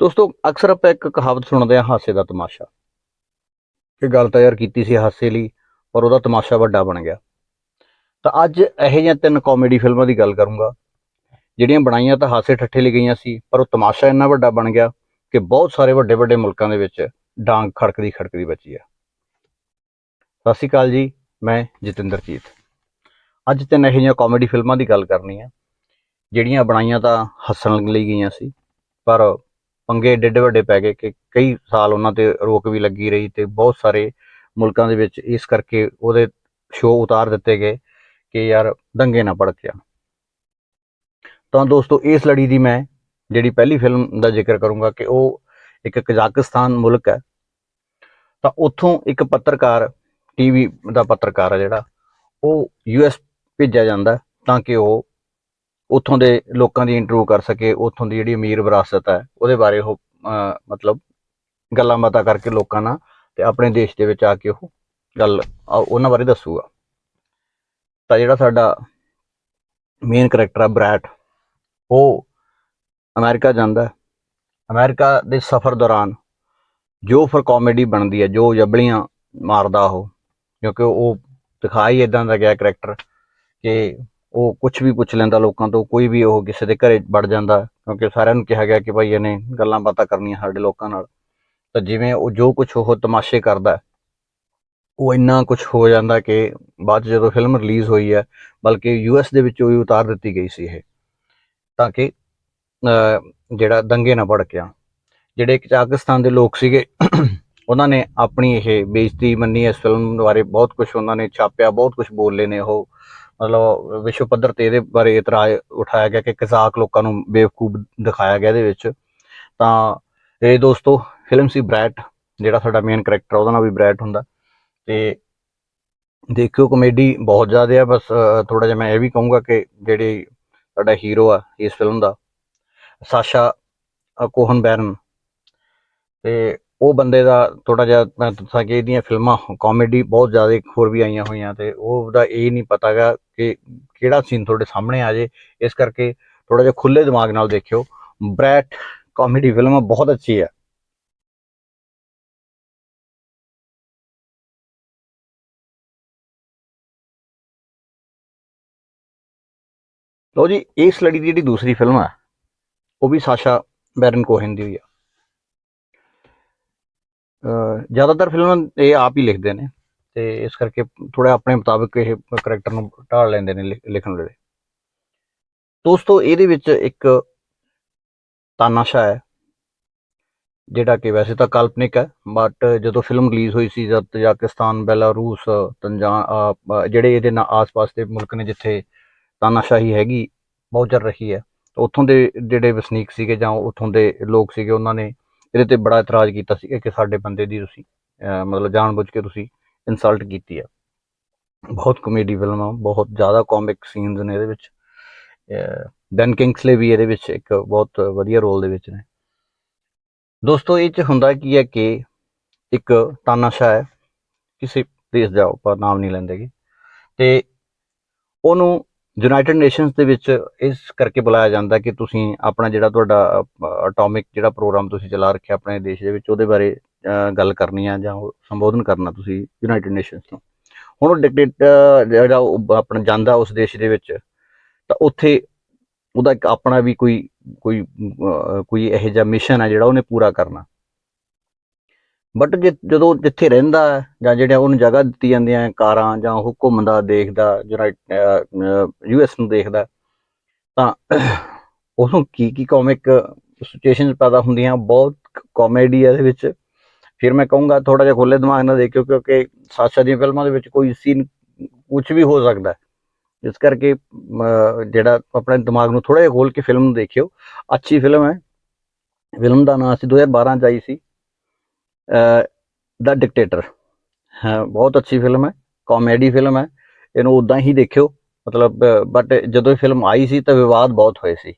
ਦੋਸਤੋ, ਅਕਸਰ ਆਪਾਂ ਇੱਕ ਕਹਾਵਤ ਸੁਣਦੇ ਹਾਂ, ਹਾਸੇ ਦਾ ਤਮਾਸ਼ਾ। ਇਹ ਗੱਲ ਤਾਂ ਯਾਰ ਕੀਤੀ ਸੀ ਹਾਸੇ ਲਈ, ਪਰ ਉਹਦਾ ਤਮਾਸ਼ਾ ਵੱਡਾ ਬਣ ਗਿਆ। ਤਾਂ ਅੱਜ ਇਹੋ ਜਿਹੀਆਂ ਤਿੰਨ ਕਾਮੇਡੀ ਫਿਲਮਾਂ ਦੀ ਗੱਲ ਕਰੂੰਗਾ। ਜਿਹੜੀਆਂ ਬਣਾਈਆਂ ਤਾਂ ਹਾਸੇ ਠੱਠੇ ਲਈ ਗਈਆਂ ਸੀ, ਪਰ ਉਹ ਤਮਾਸ਼ਾ ਇੰਨਾ ਵੱਡਾ ਬਣ ਗਿਆ ਕਿ ਬਹੁਤ ਸਾਰੇ ਵੱਡੇ ਵੱਡੇ ਮੁਲਕਾਂ ਦੇ ਵਿੱਚ ਡਾਂਗ ਖੜਕਦੀ ਖੜਕਦੀ ਬਚੀ ਆ। ਸਤਿ ਸ਼੍ਰੀ ਅਕਾਲ ਜੀ, ਮੈਂ ਜਤਿੰਦਰਜੀਤ ਅੱਜ ਤਿੰਨ ਇਹੋ ਜਿਹੀਆਂ ਕਾਮੇਡੀ ਫਿਲਮਾਂ ਦੀ ਗੱਲ ਕਰਨੀ ਆ, ਜਿਹੜੀਆਂ ਬਣਾਈਆਂ ਤਾਂ ਹੱਸਣ ਲਈ ਗਈਆਂ ਸੀ, ਪਰ ਪੰਗੇ ਏਡੇ ਏਡੇ ਵੱਡੇ ਪੈ ਗਏ ਕਿ ਕਈ ਸਾਲ ਉਹਨਾਂ ਤੇ ਰੋਕ ਵੀ ਲੱਗੀ ਰਹੀ ਤੇ ਬਹੁਤ ਸਾਰੇ ਮੁਲਕਾਂ ਦੇ ਵਿੱਚ ਇਸ ਕਰਕੇ ਉਹਦੇ ਸ਼ੋਅ ਉਤਾਰ ਦਿੱਤੇ ਗਏ ਕਿ ਯਾਰ ਦੰਗੇ ਨਾ ਭੜਕਿਆ ਤਾਂ ਦੋਸਤੋ, ਇਸ ਲੜੀ ਦੀ ਮੈਂ ਜਿਹੜੀ ਪਹਿਲੀ ਫਿਲਮ ਦਾ ਜ਼ਿਕਰ ਕਰੂੰਗਾ ਕਿ ਉਹ ਇੱਕ ਕਜ਼ਾਕਿਸਤਾਨ ਮੁਲਕ ਹੈ। ਤਾਂ ਉੱਥੋਂ ਇੱਕ ਪੱਤਰਕਾਰ, ਟੀਵੀ ਦਾ ਪੱਤਰਕਾਰ ਹੈ ਜਿਹੜਾ, ਉਹ ਯੂਐਸ ਭੇਜਿਆ ਜਾਂਦਾ ਤਾਂ ਕਿ ਉਹ ਉੱਥੋਂ ਦੇ ਲੋਕਾਂ ਦੀ ਇੰਟਰਵਿਊ ਕਰ ਸਕੇ, ਉੱਥੋਂ ਦੀ ਜਿਹੜੀ ਅਮੀਰ ਵਿਰਾਸਤ ਹੈ, ਉਹਦੇ ਬਾਰੇ ਉਹ ਮਤਲਬ ਗੱਲਾਂ ਬਾਤਾਂ ਕਰਕੇ ਲੋਕਾਂ ਨਾਲ ਤੇ ਆਪਣੇ ਦੇਸ਼ ਦੇ ਵਿੱਚ ਆ ਕੇ ਉਹ ਗੱਲ ਉਹਨਾਂ ਬਾਰੇ ਦੱਸੂਗਾ ਤਾਂ ਜਿਹੜਾ ਸਾਡਾ ਮੇਨ ਕਰੈਕਟਰ ਆ ਬ੍ਰੈਟ, ਉਹ ਅਮਰੀਕਾ ਜਾਂਦਾ ਹੈ। ਅਮਰੀਕਾ ਦੇ ਸਫ਼ਰ ਦੌਰਾਨ ਜੋ ਫਿਰ ਕਾਮੇਡੀ ਬਣਦੀ ਹੈ, ਜੋ ਜਬਲੀਆਂ ਮਾਰਦਾ ਉਹ, ਕਿਉਂਕਿ ਉਹ ਦਿਖਾਈ ਇਦਾਂ ਦਾ ਗਿਆ ਕਰੈਕਟਰ ਕਿ ਉਹ ਕੁਝ ਵੀ ਪੁੱਛ ਲੈਂਦਾ ਲੋਕਾਂ ਤੋਂ ਕੋਈ ਵੀ ਉਹ ਕਿਸੇ ਦੇ ਘਰੇ ਵੜ ਜਾਂਦਾ ਕਿਉਂਕਿ ਸਾਰਿਆਂ ਨੂੰ ਕਿਹਾ ਗਿਆ ਕਿ ਭਾਈ ਇਹਨੇ ਗੱਲਾਂ ਬਾਤਾਂ ਕਰਨੀਆਂ ਸਾਡੇ ਲੋਕਾਂ ਨਾਲ। ਤਾਂ ਜਿਵੇਂ ਉਹ ਜੋ ਕੁਝ ਉਹ ਤਮਾਸ਼ੇ ਕਰਦਾ ਉਹ ਇੰਨਾ ਕੁਝ ਹੋ ਜਾਂਦਾ ਕਿ ਬਾਅਦ 'ਚ ਜਦੋਂ ਫਿਲਮ ਰਿਲੀਜ਼ ਹੋਈ ਹੈ ਬਲਕਿ ਯੂਐਸ ਦੇ ਵਿੱਚ ਉਹ ਵੀ ਉਤਾਰ ਦਿੱਤੀ ਗਈ ਸੀ ਇਹ ਤਾਂ ਕਿ ਅਹ, ਜਿਹੜਾ ਦੰਗੇ ਨਾ ਭੜਕਿਆ ਜਿਹੜੇ ਕਜ਼ਾਕਿਸਤਾਨ ਦੇ ਲੋਕ ਸੀਗੇ ਉਹਨਾਂ ਨੇ ਆਪਣੀ ਇਹ ਬੇਇੱਜ਼ਤੀ ਮੰਨੀ ਇਸ ਫਿਲਮ ਬਾਰੇ ਬਹੁਤ ਕੁਝ ਉਹਨਾਂ ਨੇ ਛਾਪਿਆ ਬਹੁਤ ਕੁਝ ਬੋਲੇ ਨੇ ਉਹ। ਮਤਲਬ ਵਿਸ਼ਵ ਪੱਧਰ ਤੇ ਇਹਦੇ ਬਾਰੇ ਇਤਰਾਜ਼ ਉਠਾਇਆ ਗਿਆ ਕਿ ਕਜ਼ਾਕ ਲੋਕਾਂ ਨੂੰ ਬੇਵਕੂਬ ਦਿਖਾਇਆ ਗਿਆ ਇਹਦੇ ਵਿੱਚ। ਤਾਂ ਇਹ ਦੋਸਤੋ ਫਿਲਮ ਸੀ ਬ੍ਰੈਟ ਜਿਹੜਾ ਸਾਡਾ ਮੇਨ ਕਰੈਕਟਰ ਉਹਦਾ ਨਾਮ ਵੀ ਬ੍ਰੈਟ ਹੁੰਦਾ। ਤੇ ਦੇਖਿਓ ਕਮੇਡੀ ਬਹੁਤ ਜ਼ਿਆਦਾ ਆ, ਬਸ ਥੋੜਾ ਜਿਹਾ ਮੈਂ ਇਹ ਵੀ ਕਹੂੰਗਾ ਕਿ ਜਿਹੜੇ ਸਾਡਾ ਹੀਰੋ ਆ, ਇਸ ਫਿਲਮ ਦਾ ਸਾਸ਼ਾ ਕੋਹਨ ਬੈਰਨ ਤੇ ਉਹ ਬੰਦੇ ਦਾ ਥੋੜਾ ਜਿਹਾ ਮੈਂ ਦੱਸਾਂ ਕਿ ਇਹਦੀਆਂ ਫਿਲਮਾਂ ਕਾਮੇਡੀ ਬਹੁਤ ਜ਼ਿਆਦਾ ਹੋਰ ਵੀ ਆਈਆਂ ਹੋਈਆਂ ਤੇ ਉਹਦਾ ਇਹ ਨਹੀਂ ਪਤਾਗਾ ਕਿ ਕਿਹੜਾ ਸੀਨ ਤੁਹਾਡੇ ਸਾਹਮਣੇ ਆ ਜੇ। ਇਸ ਕਰਕੇ ਥੋੜਾ ਜਿਹਾ ਖੁੱਲੇ ਦਿਮਾਗ ਨਾਲ ਦੇਖਿਓ। ਬ੍ਰੈਟ ਕਾਮੇਡੀ ਫਿਲਮ ਬਹੁਤ ਅੱਛੀ ਹੈ ਲਓ ਜੀ, ਇਸ ਲੜੀ ਦੀ ਜਿਹੜੀ ਦੂਸਰੀ ਫਿਲਮ ਹੈ ਉਹ ਵੀ ਸਾਸ਼ਾ ਬੈਰਨ ਕੋਹਨ ਦੀ ਹੋਈ ਆ। ਜ਼ਿਆਦਾਤਰ ਫਿਲਮਾਂ ਇਹ ਆਪ ਹੀ ਲਿਖਦੇ ਨੇ ਤੇ ਇਸ ਕਰਕੇ ਥੋੜਾ ਆਪਣੇ ਮੁਤਾਬਕ ਇਹ ਕਰੈਕਟਰ ਨੂੰ ਢਾਲ ਲੈਂਦੇ ਨੇ ਲਿਖ- ਲਿਖਣ ਵੇਲੇ। ਦੋਸਤੋ, ਇਹਦੇ ਵਿੱਚ ਇੱਕ ਤਾਨਾਸ਼ਾ ਹੈ, ਜਿਹੜਾ ਕਿ ਵੈਸੇ ਤਾਂ ਕਾਲਪਨਿਕ ਹੈ ਬਟ ਜਦੋਂ ਫਿਲਮ ਰਿਲੀਜ਼ ਹੋਈ ਸੀ ਜਦ ਤਜਾਕਿਸਤਾਨ ਬੈਲਾਰੂਸ, ਤੰਜਾ ਜਿਹੜੇ ਇਹਦੇ ਨਾਲ ਆਸ-ਪਾਸ ਦੇ ਮੁਲਕ ਨੇ ਜਿੱਥੇ ਤਾਨਾਸ਼ਾਹੀ ਹੈਗੀ, ਬਹੁਤ ਚਿਰ ਰਹੀ ਹੈ, ਉੱਥੋਂ ਦੇ ਜਿਹੜੇ ਵਸਨੀਕ ਸੀਗੇ ਜਾਂ ਉੱਥੋਂ ਦੇ ਲੋਕ ਸੀਗੇ, ਉਹਨਾਂ ਨੇ ਇਹਦੇ ਤੇ ਬੜਾ ਇਤਰਾਜ਼ ਕੀਤਾ ਸੀ ਕਿ ਸਾਡੇ ਬੰਦੇ ਦੀ ਤੁਸੀਂ ਅਹ, ਮਤਲਬ ਜਾਣਬੁੱਝ ਕੇ ਤੁਸੀਂ ਇਨਸਲਟ ਕੀਤੀ ਆ। ਬਹੁਤ ਕਮੇਡੀ ਫਿਲਮ ਆ ਬਹੁਤ ਜ਼ਿਆਦਾ ਕਾਮਿਕ ਸੀਨਸ ਨੇ ਇਹਦੇ ਵਿੱਚ। ਡਨ ਕਿੰਗਸਲੇ ਵੀ ਇਹਦੇ ਵਿੱਚ ਇੱਕ ਬਹੁਤ ਵਧੀਆ ਰੋਲ ਦੇ ਵਿੱਚ ਨੇ। ਦੋਸਤੋ ਇਹ ਚ ਹੁੰਦਾ ਕੀ ਹੈ ਕਿ ਇੱਕ ਤਾਨਾਸ਼ਾਹ ਹੈ ਕਿਸੇ ਦੇਸ਼ ਦਾ ਆਪਾਂ ਨਾਮ ਨਹੀਂ ਲੈਂਦੇਗੇ ਤੇ ਉਹਨੂੰ ਯੂਨਾਈਟਿਡ ਨੇਸ਼ਨਸ ਦੇ ਵਿੱਚ ਇਸ ਕਰਕੇ ਬੁਲਾਇਆ ਜਾਂਦਾ ਕਿ ਤੁਸੀਂ ਆਪਣਾ ਜਿਹੜਾ ਤੁਹਾਡਾ ਅਟੋਮਿਕ ਜਿਹੜਾ ਪ੍ਰੋਗਰਾਮ ਤੁਸੀਂ ਚਲਾ ਰੱਖਿਆ ਆਪਣੇ ਦੇਸ਼ ਦੇ ਵਿੱਚ, ਉਹਦੇ ਬਾਰੇ ਗੱਲ ਕਰਨੀ ਆ ਜਾਂ ਉਹ ਸੰਬੋਧਨ ਕਰਨਾ ਤੁਸੀਂ ਯੂਨਾਈਟਿਡ ਨੇਸ਼ਨਸ ਤੋਂ। ਹੁਣ ਉਹ ਡਿਕਟੇਟਰ ਜਿਹੜਾ ਉਹ ਆਪਣਾ ਜਾਂਦਾ ਉਸ ਦੇਸ਼ ਦੇ ਵਿੱਚ, ਤਾਂ ਉੱਥੇ ਉਹਦਾ ਇੱਕ ਆਪਣਾ ਵੀ ਕੋਈ ਕੋਈ ਕੋਈ ਇਹੋ ਜਿਹਾ ਮਿਸ਼ਨ ਹੈ ਜਿਹੜਾ ਉਹਨੇ ਪੂਰਾ ਕਰਨਾ। ਬਟ ਜੇ, ਜਦੋਂ ਜਿੱਥੇ ਰਹਿੰਦਾ ਜਾਂ ਜਿਹੜੀਆਂ ਉਹਨੂੰ ਜਗ੍ਹਾ ਦਿੱਤੀ ਜਾਂਦੀਆਂ ਕਾਰਾਂ ਜਾਂ ਉਹ ਘੁੰਮਦਾ, ਦੇਖਦਾ ਯੂ ਯੂਐਸ ਨੂੰ ਦੇਖਦਾ, ਤਾਂ ਉਸਨੂੰ ਕੀ ਕੀ ਕਾਮਿਕ ਸਿਚੁਏਸ਼ਨਸ ਪੈਦਾ ਹੁੰਦੀਆਂ? ਬਹੁਤ ਕਾਮੇਡੀ ਹੈ ਇਹਦੇ ਵਿੱਚ। ਫਿਰ ਮੈਂ ਕਹੂੰਗਾ ਥੋੜਾ ਜਿਹਾ ਖੁੱਲੇ ਦਿਮਾਗ ਨਾਲ ਦੇਖਿਓ, ਕਿਉਂਕਿ ਸਾਸ਼ਾ ਦੀਆਂ ਫਿਲਮਾਂ ਦੇ ਵਿੱਚ ਕੋਈ ਸੀਨ ਕੁਝ ਵੀ ਹੋ ਸਕਦਾ ਹੈ। ਇਸ ਕਰਕੇ ਜਿਹੜਾ ਆਪਣੇ ਦਿਮਾਗ ਨੂੰ ਥੋੜਾ ਜਿਹਾ ਖੋਲ ਕੇ ਫਿਲਮ ਨੂੰ ਦੇਖਿਓ। ਅੱਛੀ ਫਿਲਮ ਹੈ। ਫਿਲਮ ਦਾ ਨਾਮ ਸੀ 2012 ਚ ਆਈ ਸੀ। ਦਾ ਡਿਕਟੇਟਰ ਹਾਂ, ਬਹੁਤ ਅੱਛੀ ਫਿਲਮ ਹੈ ਕਾਮੇਡੀ ਫਿਲਮ ਹੈ, ਇਹਨੂੰ ਉਦਾਂ ਹੀ ਦੇਖਿਓ। ਮਤਲਬ ਬਟ ਜਦੋਂ ਇਹ ਫਿਲਮ ਆਈ ਸੀ ਤਾਂ ਵਿਵਾਦ ਬਹੁਤ ਹੋਏ ਸੀ।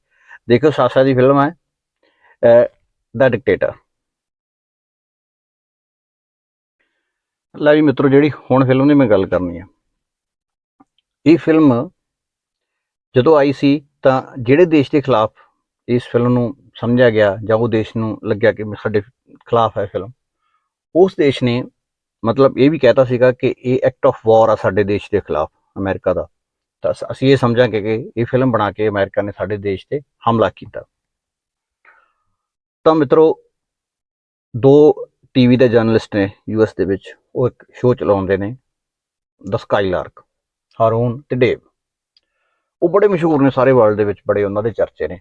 ਦੇਖਿਓ ਸਾਸ਼ਾ ਦੀ ਫਿਲਮ ਹੈ ਦਾ ਡਿਕਟੇਟਰ ਲੈ ਮਿੱਤਰੋ, ਜਿਹੜੀ ਹੁਣ ਫਿਲਮ ਦੀ ਮੈਂ ਗੱਲ ਕਰਨੀ ਆ। ਇਹ ਫਿਲਮ ਜਦੋਂ ਆਈ ਸੀ ਤਾਂ ਜਿਹੜੇ ਦੇਸ਼ ਦੇ ਖਿਲਾਫ ਇਸ ਫਿਲਮ ਨੂੰ ਸਮਝਿਆ ਗਿਆ ਜਾਂ ਉਹ ਦੇਸ਼ ਨੂੰ ਲੱਗਿਆ ਕਿ ਸਾਡੇ ਖਿਲਾਫ ਹੈ ਫਿਲਮ ਉਸ ਦੇਸ਼ ਨੇ ਮਤਲਬ ਇਹ ਵੀ ਕਹਿਤਾ ਸੀਗਾ ਕਿ ਇਹ ਐਕਟ ਆਫ ਵਾਰ ਆ ਸਾਡੇ ਦੇਸ਼ ਦੇ ਖਿਲਾਫ, ਅਮਰੀਕਾ ਦਾ। ਤਾਂ ਅਸੀਂ ਇਹ ਸਮਝਾਂਗੇ ਕਿ ਇਹ ਫਿਲਮ ਬਣਾ ਕੇ ਅਮਰੀਕਾ ਨੇ ਸਾਡੇ ਦੇਸ਼ ਤੇ ਹਮਲਾ ਕੀਤਾ। ਤਾਂ ਮਿੱਤਰੋ, ਦੋ ਟੀਵੀ ਦੇ ਜਰਨਲਿਸਟ ਨੇ ਯੂਐਸ ਦੇ ਵਿੱਚ, ਉਹ ਇੱਕ ਸ਼ੋਅ ਚਲਾਉਂਦੇ ਨੇ ਦ ਸਕਾਈ ਲਾਰਕ ਹਾਰੂਨ ਤੇ ਡੇਵ ਉਹ ਬੜੇ ਮਸ਼ਹੂਰ ਨੇ ਸਾਰੇ ਵਰਲਡ ਦੇ ਵਿੱਚ, ਬੜੇ ਉਹਨਾਂ ਦੇ ਚਰਚੇ ਨੇ।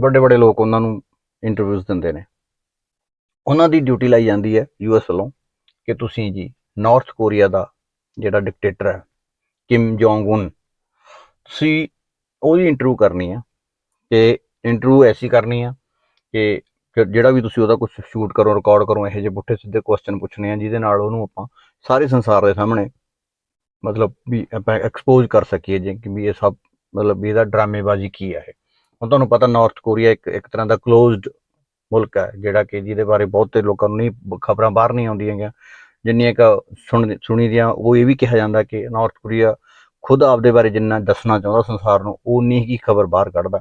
ਵੱਡੇ ਵੱਡੇ ਲੋਕ ਉਹਨਾਂ ਨੂੰ ਇੰਟਰਵਿਊਜ਼ ਦਿੰਦੇ ਨੇ। ਉਹਨਾਂ ਦੀ ਡਿਊਟੀ ਲਾਈ ਜਾਂਦੀ ਹੈ ਯੂਐਸ ਵੱਲੋਂ ਕਿ ਤੁਸੀਂ ਜੀ ਨਾਰਥ ਕੋਰੀਆ ਦਾ ਜਿਹੜਾ ਡਿਕਟੇਟਰ ਹੈ ਕਿਮ ਜੋਂਗ ਉਨ ਤੁਸੀਂ ਉਹਦੀ ਇੰਟਰਵਿਊ ਕਰਨੀ ਆ ਤੇ ਇੰਟਰਵਿਊ ਐਸੀ ਕਰਨੀ ਆ ਕਿ ਜਿਹੜਾ ਵੀ ਤੁਸੀਂ ਉਹਦਾ ਕੁਝ ਸ਼ੂਟ ਕਰੋ ਰਿਕਾਰਡ ਕਰੋ, ਇਹੋ ਜਿਹੇ ਪੁੱਠੇ ਸਿੱਧੇ ਕੁਐਸਚਨ ਪੁੱਛਣੇ ਆ, ਜਿਹਦੇ ਨਾਲ ਉਹਨੂੰ ਆਪਾਂ ਸਾਰੇ ਸੰਸਾਰ ਦੇ ਸਾਹਮਣੇ ਮਤਲਬ ਵੀ ਆਪਾਂ ਐਕਸਪੋਜ਼ ਕਰ ਸਕੀਏ ਜੇ ਕਿ ਵੀ ਇਹ ਸਭ ਮਤਲਬ ਵੀ ਇਹਦਾ ਡਰਾਮੇਬਾਜ਼ੀ ਕੀ ਹੈ ਇਹ। ਹੁਣ ਤੁਹਾਨੂੰ ਪਤਾ ਨਾਰਥ ਕੋਰੀਆ ਇੱਕ ਇੱਕ ਤਰ੍ਹਾਂ ਦਾ ਕਲੋਜ਼ਡ ਮੁਲਕ ਹੈ, ਜਿਹੜਾ ਕਿ ਜਿਹਦੇ ਬਾਰੇ ਬਹੁਤੇ ਲੋਕਾਂ ਨੂੰ ਨਹੀਂ, ਖਬਰਾਂ ਬਾਹਰ ਨਹੀਂ ਆਉਂਦੀਆਂ ਹੈਗੀਆਂ। ਜਿੰਨੀਆਂ ਕ ਸੁਣ, ਸੁਣੀ ਦੀਆਂ, ਉਹ ਇਹ ਵੀ ਕਿਹਾ ਜਾਂਦਾ ਕਿ ਨਾਰਥ ਕੋਰੀਆ ਖੁਦ ਆਪਦੇ ਬਾਰੇ ਜਿੰਨਾ ਦੱਸਣਾ ਚਾਹੁੰਦਾ ਸੰਸਾਰ ਨੂੰ ਉਨੀ ਹੀ ਖਬਰ ਬਾਹਰ ਕੱਢਦਾ।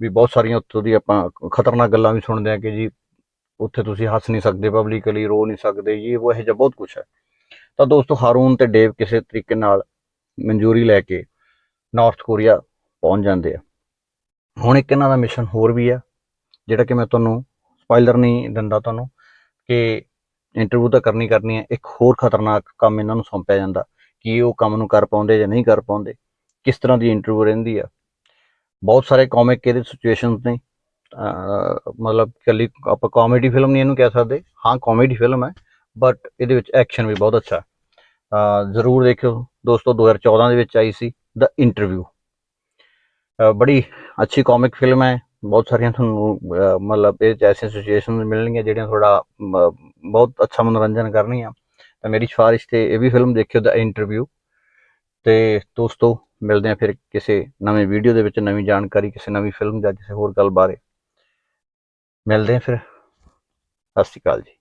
ਵੀ ਬਹੁਤ ਸਾਰੀਆਂ ਉੱਥੋਂ ਦੀ ਆਪਾਂ ਖਤਰਨਾਕ ਗੱਲਾਂ ਵੀ ਸੁਣਦੇ ਆ ਕਿ ਜੀ, ਉੱਥੇ ਤੁਸੀਂ ਹੱਸ ਨਹੀਂ ਸਕਦੇ ਪਬਲਿਕਲੀ ਰੋ ਨਹੀਂ ਸਕਦੇ ਇਹ ਉਹ ਇਹੋ ਜਿਹਾ ਬਹੁਤ ਕੁਝ ਹੈ। ਤਾਂ ਦੋਸਤੋ, ਹਾਰੂਨ ਤੇ ਡੇਵ ਕਿਸੇ ਤਰੀਕੇ ਨਾਲ ਮਨਜ਼ੂਰੀ ਲੈ ਕੇ ਨਾਰਥ ਕੋਰੀਆ ਪਹੁੰਚ ਜਾਂਦੇ ਆ। ਹੁਣ ਇੱਕ ਇਹਨਾਂ ਦਾ ਮਿਸ਼ਨ ਹੋਰ ਵੀ ਆ ਜਿਹੜਾ ਕਿ ਮੈਂ ਤੁਹਾਨੂੰ ਸਪੋਇਲਰ ਨਹੀਂ ਦਿੰਦਾ ਤੁਹਾਨੂੰ ਕਿ ਇੰਟਰਵਿਊ ਤਾਂ ਕਰਨੀ ਕਰਨੀ ਹੈ, ਇੱਕ ਹੋਰ ਖਤਰਨਾਕ ਕੰਮ ਇਹਨਾਂ ਨੂੰ ਸੌਂਪਿਆ ਜਾਂਦਾ ਕਿ ਉਹ ਕੰਮ ਨੂੰ ਕਰ ਪਾਉਂਦੇ ਜਾਂ ਨਹੀਂ ਕਰ ਪਾਉਂਦੇ, ਕਿਸ ਤਰ੍ਹਾਂ ਦੀ ਇੰਟਰਵਿਊ ਰਹਿੰਦੀ ਆ। ਬਹੁਤ ਸਾਰੇ ਕਾਮਿਕ ਇਹਦੇ ਸਿਚੁਏਸ਼ਨਸ ਨੇ ਮਤਲਬ ਕੱਲੀ ਆਪਾਂ ਕਾਮੇਡੀ ਫਿਲਮ ਨਹੀਂ ਇਹਨੂੰ ਕਹਿ ਸਕਦੇ, ਹਾਂ ਕਾਮੇਡੀ ਫਿਲਮ ਹੈ ਬਟ ਇਹਦੇ ਵਿੱਚ ਐਕਸ਼ਨ ਵੀ ਬਹੁਤ ਅੱਛਾ। ਜ਼ਰੂਰ ਦੇਖਿਓ, ਦੋਸਤੋ 2014 ਦੇ ਵਿੱਚ ਆਈ ਸੀ ਦ ਇੰਟਰਵਿਊ ਬੜੀ ਅੱਛੀ ਕਾਮਿਕ ਫਿਲਮ ਹੈ ਬਹੁਤ ਸਾਰੀਆਂ ਤੁਹਾਨੂੰ ਮਤਲਬ ਇਹ 'ਚ ਐਸੀਆਂ ਸਿਚੁਏਸ਼ਨਸ ਮਿਲਣਗੀਆਂ ਜਿਹੜੀਆਂ ਥੋੜਾ ਬਹੁਤ ਅੱਛਾ ਮਨੋਰੰਜਨ ਕਰਨਗੀਆਂ ਤਾਂ ਮੇਰੀ ਸਿਫਾਰਿਸ਼ ਤੇ ਇਹ ਵੀ ਫਿਲਮ ਦੇਖਿਓ ਦਾ ਇੰਟਰਵਿਊ ਤੇ ਦੋਸਤੋ ਮਿਲਦੇ ਆ ਫਿਰ ਕਿਸੇ ਨਵੇਂ ਵੀਡੀਓ ਦੇ ਵਿੱਚ ਨਵੀਂ ਜਾਣਕਾਰੀ ਕਿਸੇ ਨਵੀਂ ਫਿਲਮ ਜਾਂ ਕਿਸੇ ਹੋਰ ਗੱਲ ਬਾਰੇ ਮਿਲਦੇ ਆ ਫਿਰ ਸਤਿ ਸ਼੍ਰੀ ਅਕਾਲ ਜੀ